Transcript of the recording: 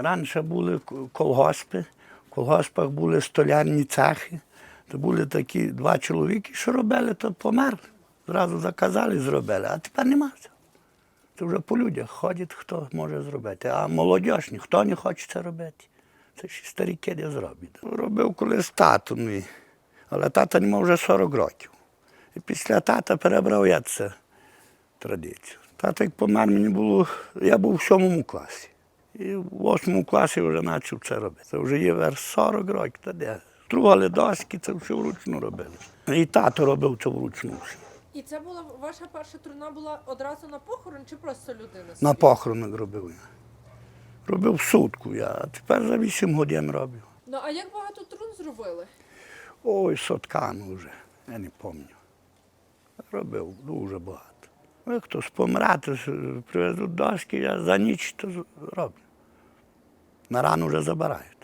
Раніше були колгоспи, в колгоспах були столярні цехи. То були такі два чоловіки, що робили, то померли. Зразу заказали, зробили, а тепер нема цього. Це вже по людях ходять, хто може зробити. А молодь ніхто не хоче це робити. Це ще старі киди зроблять. Робив колись тато мій, але тата не мав вже 40 років. І після тата перебрав я це традицію. Тато як помер, мені було, я був в сьомому класі. І в восьмому класі вже почав це робити. Це вже є верх 40 років, та де. Стругали доски, це все вручну робили. І тато робив це вручну. І це була ваша перша труна була одразу на похорон чи просто людина? На собі? похоронок робив я. Робив сутку я, а тепер за 8 годин роблю. Ну а як багато трун зробили? Ой, соткану вже, я не пам'ятаю. Робив дуже багато. Ну, як хтось помирати, привезуть доски, я за ніч то роблю. На рану вже забирають.